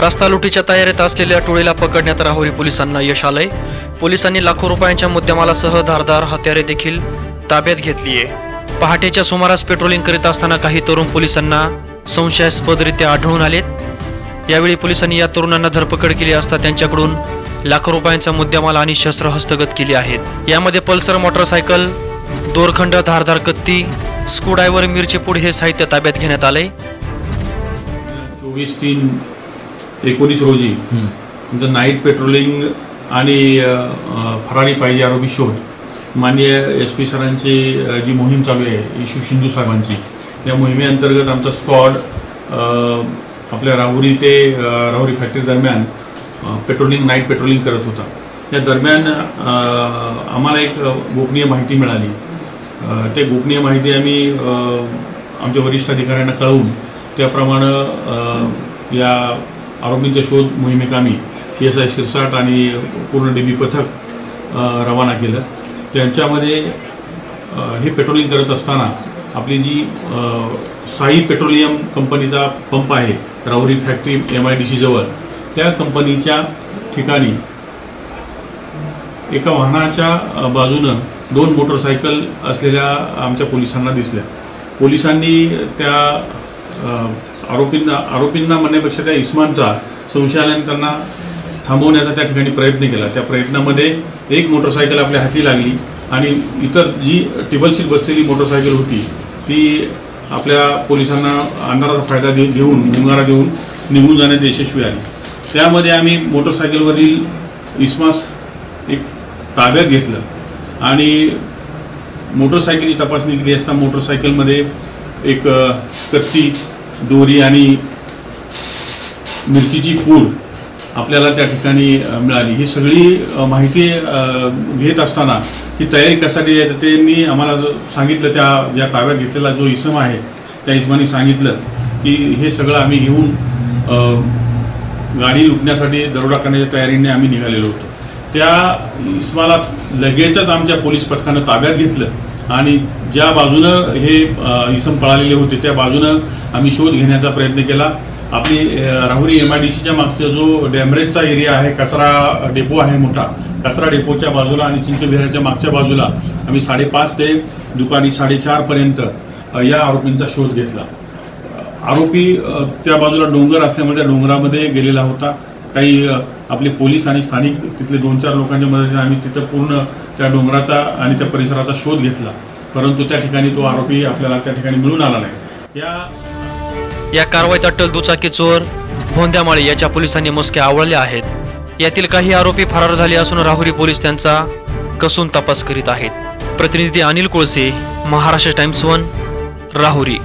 रस्ता लुटीच्या तयारीत असलेल्या टोळीला पकडण्यात राहुरी पोलिसांना यश आलंय. पोलिसांनी लाखो रुपयांच्या मुद्देमालासह धारदार हत्यारे देखील ताब्यात घेतलीये पहाटेच्या सुमारास पेट्रोलिंग करीत असताना काही तरुण पोलिसांना संशयास्पदरित्या आढळून आलेत. यावेळी पोलिसांनी या तरुणांना धरपकड केली असता त्यांच्याकडून लाखो रुपयांचा मुद्देमाल आणि शस्त्र हस्तगत केली आहेत. यामध्ये पल्सर मोटरसायकल दोरखंड धारधार कत्ती स्क्रूड्रायव्हर मिरचीपूड हे साहित्य ताब्यात घेण्यात आले चोवीस तीन एकोणीस रोजी. तुमचं नाईट पेट्रोलिंग आणि फरारी पाहिजे आरोपी शोध. माननीय एस पी सरांची जी मोहीम चालू आहे इशू शिंदू साहेबांची या मोहिमेअंतर्गत आमचा स्क्वॉड आपल्या राहुरी ते राहुरी फॅक्टरी दरम्यान पेट्रोलिंग नाईट पेट्रोलिंग करत होता. त्या दरम्यान आम्हाला एक गोपनीय माहिती मिळाली. ते गोपनीय माहिती आम्ही आमच्या वरिष्ठ अधिकाऱ्यांना कळवून त्याप्रमाणे या आरोपींच्या शोध मोहिमेकामी पी एस आय शिरसाट आणि पूर्ण डी बी पथक रवाना केलं. त्यांच्यामध्ये हे पेट्रोलिंग करत असताना आपली जी साई पेट्रोलियम कंपनीचा पंप आहे Rahuri factory M I D C जवळ त्या कंपनीच्या ठिकाणी एका वाहनाच्या बाजूनं दोन मोटरसायकल असलेल्या आमच्या पोलिसांना दिसल्या. पोलिसांनी त्या आरोपींना आरोपींना म्हणण्यापेक्षा त्या इस्मानचा संशयाने त्यांना थांबवण्याचा त्या ठिकाणी प्रयत्न केला. त्या प्रयत्नामध्ये एक मोटरसायकल आपल्या हाती लागली आणि इतर जी टेबल सीट बसलेली मोटरसायकल होती ती आपल्या पोलिसांना अंधाराचा फायदा दे घेऊन गुंगारा देऊन निघून जाण्यात यशस्वी आली. त्यामध्ये आम्ही मोटरसायकलवरील इस्मास एक ताब्यात घेतलं आणि मोटरसायकलची तपासणी केली असता मोटरसायकलमध्ये एक कत्ती दोरी आणि मिरचीची पूड आपल्याला त्या ठिकाणी मिळाली. ही सगळी माहिती घेत असताना ही तयारी कशासाठी आहे? तर त्यांनी आम्हाला जो सांगितलं त्या ज्या ताब्यात घेतलेला जो इसम आहे त्या इसमाने सांगितलं की हे सगळं आम्ही घेऊन गाडी लुटण्यासाठी दरोडा करण्याच्या तयारीने आम्ही निघालेलो होतो. त्या इस्माला लगेचच आमच्या पोलीस पथकानं ताब्यात घेतलं. आणि ज्या बाजूनं हे इसम पळालेले होते त्या बाजूनं आम्ही शोध घेण्याचा प्रयत्न केला. आपली राहुरी एम आय डी सीच्या मागचा जो डॅमरेजचा एरिया आहे कचरा डेपो आहे मोठा कचरा डेपोच्या बाजूला आणि चिंचविहाराच्या मागच्या बाजूला आम्ही साडेपाच ते दुपारी साडेचारपर्यंत या आरोपींचा शोध घेतला. आरोपी त्या बाजूला डोंगर असल्यामुळे त्या डोंगरामध्ये गेलेला होता. काही आपले पोलीस आणि स्थानिक तिथले दोन चार लोकांच्या मदतीने आम्ही तिथं पूर्ण त्या डोंगराचा आणि त्या परिसराचा शोध घेतला. परंतु त्या ठिकाणी तो आरोपी आपल्याला त्या ठिकाणी मिळून आला नाही. या या कारवाईत अटल दुचाकी चोर भोंद्यामाळी याच्या पोलिसांनी मुसके आवळले आहेत. यातील काही आरोपी फरार झाले असून राहुरी पोलीस त्यांचा कसून तपास करीत आहेत. प्रतिनिधी अनिल कोळसे महाराष्ट्र टाइम्स वन राहुरी.